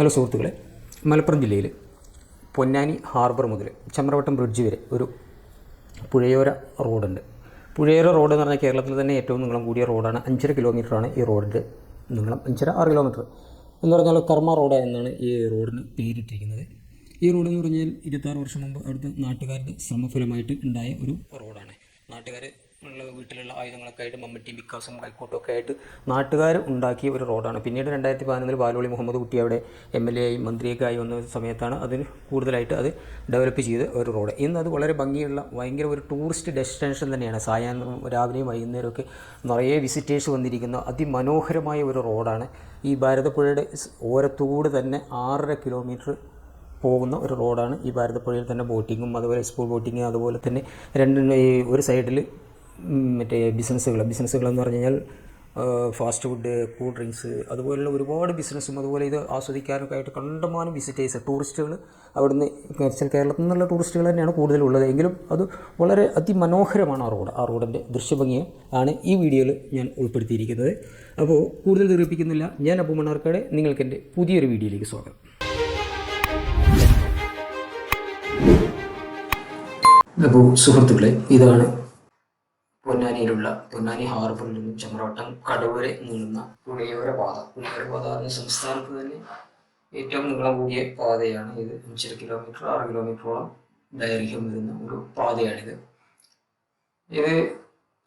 Hello സുഹൃത്തുക്കളെ. മലപ്പുറം ജില്ലയിൽ Ponnani harbour മുതൽ ചമ്രവട്ടം ബ്രിഡ്ജ് വരെ ഒരു പുഴയോര റോഡുണ്ട്. പുഴയോര റോഡ് എന്ന് പറഞ്ഞാൽ കേരളത്തിൽ തന്നെ ഏറ്റവും നീളം കൂടിയ റോഡാണ്. അഞ്ചര കിലോമീറ്ററാണ് ഈ റോഡിന്റെ നീളം. അഞ്ചര ആറ് കിലോമീറ്റർ. എന്ന് പറഞ്ഞാൽ കർമ്മ റോഡ് എന്നാണ് ഈ റോഡിന് പേരിട്ടിരിക്കുന്നത്. ഈ റോഡ് എന്ന് പറഞ്ഞാൽ ഇരുപത്താറ് വർഷം മുമ്പ് അവിടുത്തെ നാട്ടുകാരുടെ ശ്രമഫലമായിട്ട് ഉണ്ടായ ഒരു റോഡാണ്. നാട്ടുകാർ ഉള്ള വീട്ടിലുള്ള ആയുധങ്ങളൊക്കെ ആയിട്ട് മമ്മട്ടി വിക്കാസും കൈക്കോട്ടും ഒക്കെ ആയിട്ട് നാട്ടുകാർ ഉണ്ടാക്കിയ ഒരു റോഡാണ്. പിന്നീട് രണ്ടായിരത്തി പതിനൊന്നിൽ ബാലോളി മുഹമ്മദ് കുട്ടി അവിടെ എം എൽ എ ആയി മന്ത്രിയൊക്കെ ആയി വന്ന സമയത്താണ് അതിന് കൂടുതലായിട്ട് അത് ഡെവലപ്പ് ചെയ്ത ഒരു റോഡ്. ഇന്ന് അത് വളരെ ഭംഗിയുള്ള ഭയങ്കര ഒരു ടൂറിസ്റ്റ് ഡെസ്റ്റിനേഷൻ തന്നെയാണ്. സായാഹ്നം രാവിലെയും വൈകുന്നേരമൊക്കെ നിറയെ വിസിറ്റേഴ്സ് വന്നിരിക്കുന്ന അതിമനോഹരമായ ഒരു റോഡാണ്. ഈ ഭാരതപ്പുഴയുടെ ഓരത്തൂട് തന്നെ ആറര കിലോമീറ്റർ പോകുന്ന ഒരു റോഡാണ് ഈ ഭാരതപ്പുഴയിൽ തന്നെ ബോട്ടിങ്ങും അതുപോലെ സ്കൂൾ ബോട്ടിങ്ങും അതുപോലെ തന്നെ രണ്ട് ഒരു സൈഡിൽ മറ്റേ ബിസിനസ്സുകൾ ബിസിനസ്സുകളെന്ന് പറഞ്ഞു കഴിഞ്ഞാൽ ഫാസ്റ്റ് ഫുഡ് കൂൾ ഡ്രിങ്ക്സ് അതുപോലുള്ള ഒരുപാട് ബിസിനസ്സും അതുപോലെ ഇത് ആസ്വദിക്കാനൊക്കെ ആയിട്ട് കണ്ടമാനം വിസിറ്റേഴ്സ് ടൂറിസ്റ്റുകൾ അവിടുന്ന് കേരളത്തിൽ നിന്നുള്ള ടൂറിസ്റ്റുകൾ തന്നെയാണ് കൂടുതലുള്ളത്. എങ്കിലും അത് വളരെ അതിമനോഹരമാണ് ആ റോഡ്. ആ റോഡിന്റെ ദൃശ്യഭംഗി ആണ് ഈ വീഡിയോയിൽ ഞാൻ ഉൾപ്പെടുത്തിയിരിക്കുന്നത്. അപ്പോൾ കൂടുതൽ ദീർഘിപ്പിക്കുന്നില്ല ഞാൻ അപ്പു മണ്ണാർക്കാട്. നിങ്ങൾക്ക് എന്റെ പുതിയൊരു വീഡിയോയിലേക്ക് സ്വാഗതം. അപ്പോൾ സുഹൃത്തുക്കളെ ഇതാണ് പൊന്നാനിയിലുള്ള പൊന്നാനി ഹാർബറിൽ നിന്നും ചമ്രവട്ടം കടവരെ നീളുന്ന പുഴയോര പാത. പുഴയോര പാത എന്ന സംസ്ഥാനത്ത് തന്നെ ഏറ്റവും നീളം കൂടിയ പാതയാണ് ഇത്. അഞ്ചര കിലോമീറ്റർ ആറ് കിലോമീറ്ററോളം ദൈർഘ്യം വരുന്ന ഒരു പാതയാണിത്. ഇത്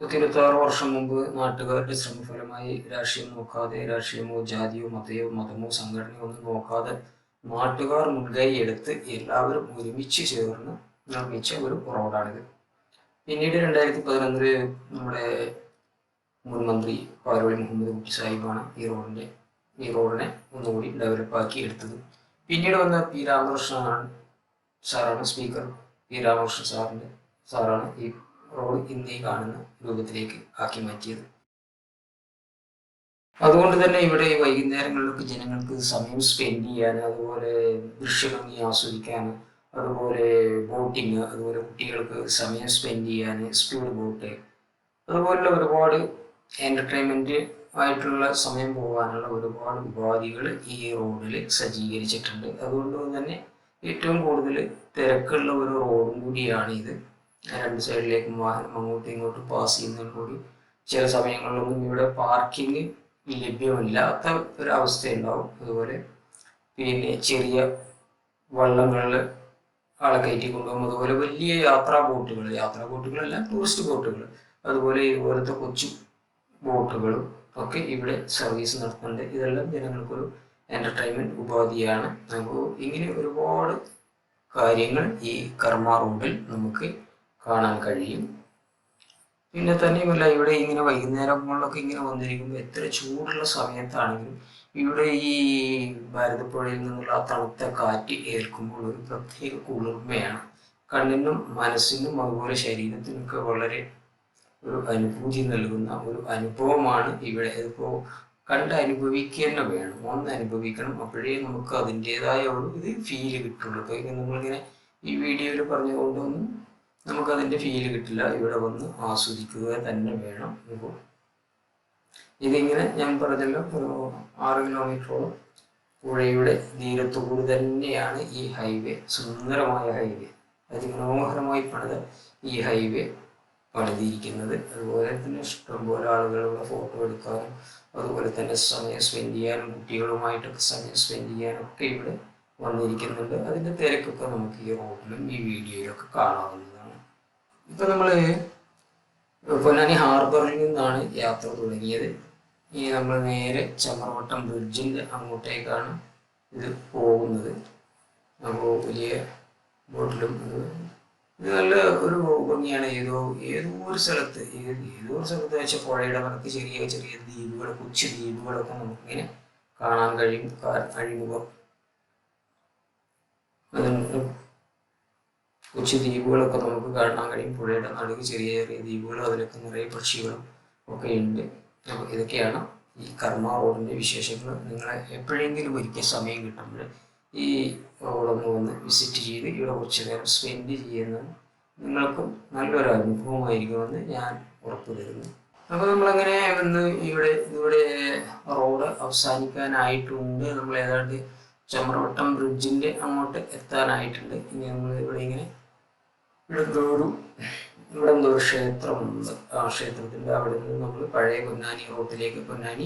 പത്തിരുപത്താറ് വർഷം മുമ്പ് നാട്ടുകാരുടെ ശ്രമഫലമായി രാഷ്ട്രീയം നോക്കാതെ രാഷ്ട്രീയമോ ജാതിയോ മതയോ മതമോ സംഘടനയോ ഒന്നും നോക്കാതെ നാട്ടുകാർ മുൻകൈ എടുത്ത് എല്ലാവരും ഒരുമിച്ച് ചേർന്ന് നിർമ്മിച്ച ഒരു റോഡാണിത്. പിന്നീട് രണ്ടായിരത്തി പതിനൊന്നിൽ നമ്മുടെ മുൻ മന്ത്രി പാലോളി മുഹമ്മദ് കുട്ടി സാഹിബാണ് ഈ റോഡിന്റെ ഈ റോഡിനെ ഒന്നുകൂടി ഡെവലപ്പ് ആക്കി എടുത്തത്. പിന്നീട് വന്ന പി രാമകൃഷ്ണനാണ് സാറാണ് സ്പീക്കർ. പി രാമകൃഷ്ണൻ സാറിന്റെ സാറാണ് ഈ റോഡ് ഇന്നീ കാണുന്ന രൂപത്തിലേക്ക് ആക്കി മാറ്റിയത്. അതുകൊണ്ട് തന്നെ ഇവിടെ ഈ വൈകുന്നേരങ്ങളിലൊക്കെ ജനങ്ങൾക്ക് സമയം സ്പെൻഡ് ചെയ്യാൻ അതുപോലെ ദൃശ്യഭംഗി ആസ്വദിക്കാൻ അതുപോലെ ബോട്ടിങ് അതുപോലെ കുട്ടികൾക്ക് സമയം സ്പെൻഡ് ചെയ്യാൻ സ്പീഡ് ബോട്ട് അതുപോലുള്ള ഒരുപാട് എന്റർടൈൻമെന്റ് ആയിട്ടുള്ള സമയം പോകാനുള്ള ഒരുപാട് ഉപാധികൾ ഈ റോഡിൽ സജ്ജീകരിച്ചിട്ടുണ്ട്. അതുകൊണ്ട് തന്നെ ഏറ്റവും കൂടുതൽ തിരക്കുള്ള ഒരു റോഡും കൂടിയാണ് ഇത്. രണ്ട് സൈഡിലേക്കും വാഹനം അങ്ങോട്ടും ഇങ്ങോട്ടും പാസ് ചെയ്യുന്നതിൽ കൂടി ചില സമയങ്ങളിലൊന്നും ഇവിടെ പാർക്കിംഗ് ലഭ്യമല്ലാത്ത ഒരവസ്ഥയുണ്ടാവും അതുപോലെ പിന്നെ ചെറിയ വള്ളങ്ങളിൽ ആളെ കയറ്റി കൊണ്ടുപോകും. അതുപോലെ വലിയ യാത്രാ ബോട്ടുകൾ യാത്രാ ബോട്ടുകളല്ല ടൂറിസ്റ്റ് ബോട്ടുകൾ. അതുപോലെ ഇതുപോലത്തെ കൊച്ചു ബോട്ടുകളും ഒക്കെ ഇവിടെ സർവീസ് നടത്തുന്നുണ്ട്. ഇതെല്ലാം ജനങ്ങൾക്കൊരു എന്റർടൈൻമെന്റ് ഉപാധിയാണ്. നമുക്ക് ഇങ്ങനെ ഒരുപാട് കാര്യങ്ങൾ ഈ കർമ്മ റോഡിൽ നമുക്ക് കാണാൻ കഴിയും. പിന്നെ തന്നെയുമല്ല ഇവിടെ ഇങ്ങനെ വൈകുന്നേരങ്ങളിലൊക്കെ ഇങ്ങനെ വന്നിരിക്കുമ്പോൾ എത്ര ചൂടുള്ള സമയത്താണെങ്കിലും ഇവിടെ ഈ ഭാരതപ്പുഴയിൽ നിന്നുള്ള തണുത്ത കാറ്റ് ഏൽക്കുമ്പോൾ ഒരു പ്രത്യേക കുളിർമയാണ്. കണ്ണിനും മനസ്സിനും അതുപോലെ ശരീരത്തിനൊക്കെ വളരെ ഒരു അനുഭൂതി നൽകുന്ന ഒരു അനുഭവമാണ് ഇവിടെ. ഇതിപ്പോൾ കണ്ട് അനുഭവിക്കുക വേണം. ഒന്ന് അനുഭവിക്കണം അപ്പോഴേ നമുക്ക് അതിന്റെതായ ഒരു ഇത് ഫീൽ കിട്ടുള്ളൂ. അപ്പൊ ഇങ്ങനെ നമ്മളിങ്ങനെ ഈ വീഡിയോയിൽ പറഞ്ഞുകൊണ്ടൊന്നും നമുക്കതിന്റെ ഫീൽ കിട്ടില്ല. ഇവിടെ വന്ന് ആസ്വദിക്കുക തന്നെ വേണം. ഇപ്പോൾ ഇതിങ്ങനെ ഞാൻ പറഞ്ഞല്ലോ ഒരു ആറ് കിലോമീറ്ററോളം പുഴയുടെ തീരത്തുകൂടി തന്നെയാണ് ഈ ഹൈവേ സുന്ദരമായ ഹൈവേ അതിമനോഹരമായി പണിത ഈ ഹൈവേ പണിതിരിക്കുന്നത്. അതുപോലെ തന്നെ ഇഷ്ടംപോലെ ആളുകളുള്ള ഫോട്ടോ എടുക്കാനും അതുപോലെ തന്നെ സമയം സ്പെൻഡ് ചെയ്യാനും കുട്ടികളുമായിട്ടൊക്കെ സമയം സ്പെൻഡ് ചെയ്യാനും ഒക്കെ ഇവിടെ വന്നിരിക്കുന്നുണ്ട്. അതിന്റെ തിരക്കൊക്കെ നമുക്ക് ഈ റോഡിലും ഈ വീഡിയോയിലൊക്കെ കാണാവുന്നതാണ്. ഇപ്പം നമ്മൾ പൊന്നാനി ഹാർബറിൽ നിന്നാണ് യാത്ര തുടങ്ങിയത്. ഇനി നമ്മൾ നേരെ ചമ്രവട്ടം ബ്രിഡ്ജിന്റെ അങ്ങോട്ടേക്കാണ് ഇത് പോകുന്നത്. നമ്മൾ വലിയ ബോട്ടിലും ഇത് നല്ല ഒരു ഭംഗിയാണ്. ഏതോ ഏതോ ഒരു സ്ഥലത്ത് ഏതോ ഒരു സ്ഥലത്ത് വെച്ച പുഴയുടെ വർക്ക് ചെറിയ ചെറിയ ദ്വീപുകൾ കൊച്ചു ദ്വീപുകളൊക്കെ നമുക്കിങ്ങനെ കാണാൻ കഴിയും അഴിമുഖം കൊച്ചു ദ്വീപുകളൊക്കെ നമുക്ക് കാണാൻ കഴിയും. പുഴയുടെ നടുക്ക് ചെറിയ ചെറിയ ദ്വീപുകൾ അതിലൊക്കെ നിറയെ പക്ഷികളും ഒക്കെ ഉണ്ട്. അപ്പോൾ ഇതൊക്കെയാണ് ഈ കർമ്മ റോഡിന്റെ വിശേഷങ്ങൾ. നിങ്ങളെ എപ്പോഴെങ്കിലും ഒരിക്കൽ സമയം കിട്ടുമ്പോൾ ഈ റോഡൊന്ന് വന്ന് വിസിറ്റ് ചെയ്ത് ഇവിടെ കുറച്ച് നേരം സ്പെൻഡ് ചെയ്യുന്നത് നിങ്ങൾക്കും നല്ലൊരു അനുഭവമായിരിക്കുമെന്ന് ഞാൻ ഉറപ്പ് തരുന്നു അപ്പോൾ നമ്മളങ്ങനെ വന്ന് ഇവിടെ ഇവിടെ റോഡ് അവസാനിക്കാനായിട്ടുണ്ട്. നമ്മൾ ഏതാണ്ട് ചമ്രവട്ടം ബ്രിഡ്ജിന്റെ അങ്ങോട്ട് എത്താനായിട്ടുണ്ട്. ഇനി നമ്മൾ ഇവിടെ ഇങ്ങനെ ഒരു ഇവിടെ എന്തോ ഒരു ക്ഷേത്രമുണ്ട്. ആ ക്ഷേത്രത്തിന്റെ അവിടെ നിന്ന് നമ്മൾ പഴയ പൊന്നാനി റോട്ടിലേക്ക് പൊന്നാനി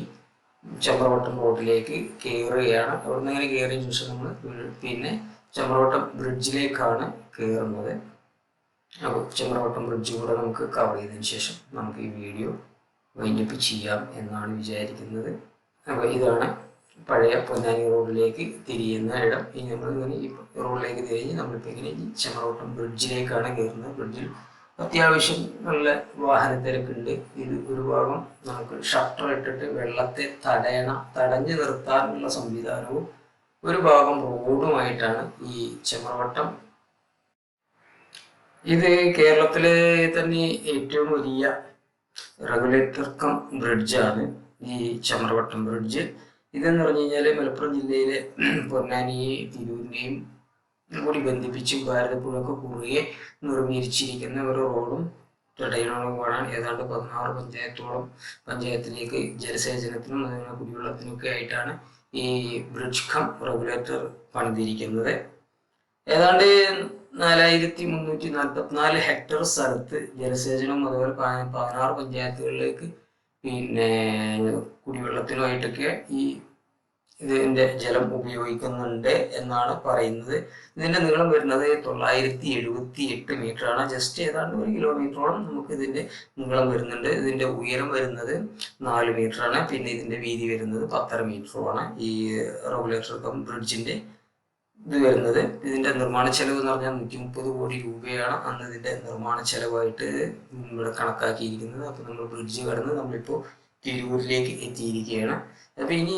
ചമ്രവട്ടം റോഡിലേക്ക് കയറുകയാണ് അവിടെ നിന്ന് ഇങ്ങനെ കയറിയ ശേഷം നമ്മൾ പിന്നെ ചമ്രവട്ടം ബ്രിഡ്ജിലേക്കാണ് കയറുന്നത് അപ്പോൾ ചമ്രവട്ടം ബ്രിഡ്ജ് കൂടെ നമുക്ക് കവർ ചെയ്തതിന് ശേഷം നമുക്ക് ഈ വീഡിയോ വൈൻഡപ്പ് ചെയ്യാം എന്നാണ് വിചാരിക്കുന്നത്. അപ്പോൾ ഇതാണ് പഴയ പൊന്നാനി റോഡിലേക്ക് തിരിയുന്ന ഇടം. ഈ നമ്മൾ ഇങ്ങനെ ഈ റോഡിലേക്ക് തിരിഞ്ഞ് നമ്മളിപ്പോൾ ഇങ്ങനെ ഈ ചമ്രവട്ടം ബ്രിഡ്ജിലേക്കാണ് കയറുന്നത് ബ്രിഡ്ജിൽ അത്യാവശ്യം നല്ല വാഹന തിരക്കുണ്ട് ഇത് ഒരു ഭാഗം നമുക്ക് ഷട്ടർ ഇട്ടിട്ട് വെള്ളത്തെ തടയണ തടഞ്ഞു നിർത്താനുള്ള സംവിധാനവും ഒരു ഭാഗം റോഡുമായിട്ടാണ് ഈ ചെമ്രവട്ടം ഇത് കേരളത്തിലെ തന്നെ ഏറ്റവും വലിയ റെഗുലേറ്റർ കം ബ്രിഡ്ജാണ് ഈ ചെമറവട്ടം ബ്രിഡ്ജ് ഇതെന്ന് പറഞ്ഞു കഴിഞ്ഞാൽ മലപ്പുറം ജില്ലയിലെ പൊന്നാനിയെ തിരൂരിനെയും കൂടി ബന്ധിപ്പിച്ച് ഭാരതപ്പുഴക്ക് കുറുകെ നിർമ്മിച്ചിരിക്കുന്ന ഒരു റോഡും തടയണവുമാണ് ഏതാണ്ട് പതിനാറ് പഞ്ചായത്തോളം പഞ്ചായത്തിലേക്ക് ജലസേചനത്തിനും അതുപോലെ കുടിവെള്ളത്തിനൊക്കെ ആയിട്ടാണ് ഈ ബ്രിഡ്ജ് കം റെഗുലേറ്റർ പണിതിരിക്കുന്നത്. ഏതാണ്ട് നാലായിരത്തി മുന്നൂറ്റി നാൽപ്പത്തിനാല് ഹെക്ടർ സ്ഥലത്ത് ജലസേചനവും അതുപോലെ പതിനാറ് പഞ്ചായത്തുകളിലേക്ക് പിന്നെ കുടിവെള്ളത്തിനുമായിട്ടൊക്കെ ഈ ഇതിന്റെ ജലം ഉപയോഗിക്കുന്നുണ്ട് എന്നാണ് പറയുന്നത്. ഇതിന്റെ നീളം വരുന്നത് തൊള്ളായിരത്തി എഴുപത്തി എട്ട് മീറ്റർ ആണ് ജസ്റ്റ് ഏതാണ്ട് ഒരു കിലോമീറ്ററോളം നമുക്ക് ഇതിന്റെ നീളം വരുന്നുണ്ട്. ഇതിന്റെ ഉയരം വരുന്നത് നാല് മീറ്റർ ആണ് പിന്നെ ഇതിന്റെ വീതി വരുന്നത് പത്തര മീറ്ററുമാണ്. ഈ റെഗുലേറ്റർ കം ബ്രിഡ്ജിന്റെ ഇത് വരുന്നത്. ഇതിന്റെ നിർമ്മാണ ചെലവ് എന്ന് പറഞ്ഞാൽ നൂറ്റി മുപ്പത് കോടി രൂപയാണ് അന്ന് ഇതിന്റെ നിർമ്മാണ ചെലവായിട്ട് ഇവിടെ കണക്കാക്കിയിരിക്കുന്നത്. അപ്പോൾ നമ്മൾ ബ്രിഡ്ജ് കടന്ന് നമ്മളിപ്പോ തിരൂരിലേക്ക് എത്തിയിരിക്കുകയാണ്. അപ്പൊ ഇനി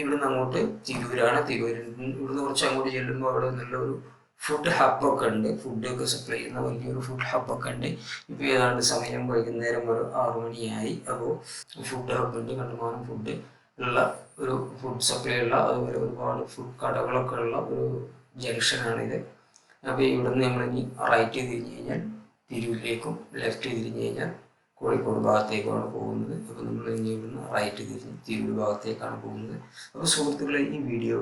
ഇവിടുന്ന് അങ്ങോട്ട് തിരൂരാണ്. തിരൂരിൽ ഇവിടുന്ന് കുറച്ച് അങ്ങോട്ട് ചെല്ലുമ്പോൾ അവിടെ നല്ലൊരു ഫുഡ് ഹബ്ബൊക്കെ ഉണ്ട്. ഫുഡ് ഒക്കെ സപ്ലൈ ചെയ്യുന്ന വലിയൊരു ഫുഡ് ഹബ്ബൊക്കെ ഉണ്ട്. ഇപ്പോൾ ഏതാണ്ട് സമയം വൈകുന്നേരം ഒരു ആറു മണിയായി. അപ്പോൾ ഫുഡ് ഹബ്ബുണ്ട് കണ്ടുമാനം ഫുഡ് ഉള്ള ഒരു ഫുഡ് സപ്ലൈ ഉള്ള അതുപോലെ ഒരുപാട് ഫുഡ് കടകളൊക്കെ ഉള്ള ഒരു ജംഗ്ഷനാണ് ഇത് അപ്പോൾ ഇവിടുന്ന് ഇനി റൈറ്റ് തിരിഞ്ഞ് കഴിഞ്ഞാൽ തിരൂരിലേക്കും ലെഫ്റ്റ് തിരിഞ്ഞ് കഴിഞ്ഞാൽ കോഴിക്കോട് ഭാഗത്തേക്കാണ് പോകുന്നത്. അപ്പോൾ നമ്മൾ ഇനി ഇവിടുന്ന് റൈറ്റ് തിരിഞ്ഞ് തിരൂർ ഭാഗത്തേക്കാണ് പോകുന്നത്. അപ്പോൾ സുഹൃത്തുക്കളെ ഈ വീഡിയോ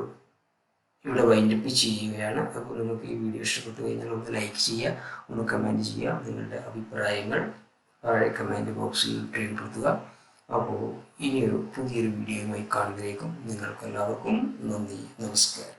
ഇവിടെ വൈൻഡപ്പ് ചെയ്യുകയാണ്. അപ്പോൾ നിങ്ങൾക്ക് ഈ വീഡിയോ ഇഷ്ടപ്പെട്ടു കഴിഞ്ഞാൽ ഒന്ന് ലൈക്ക് ചെയ്യുക ഒന്ന് കമന്റ് ചെയ്യുക നിങ്ങളുടെ അഭിപ്രായങ്ങൾ താഴെ കമന്റ് ബോക്സിൽ രേഖപ്പെടുത്തുക. അപ്പോൾ ഇനിയൊരു പുതിയൊരു വീഡിയോയുമായി കാണുന്നതിലേക്കും നിങ്ങൾക്ക് എല്ലാവർക്കും നന്ദി നമസ്കാരം.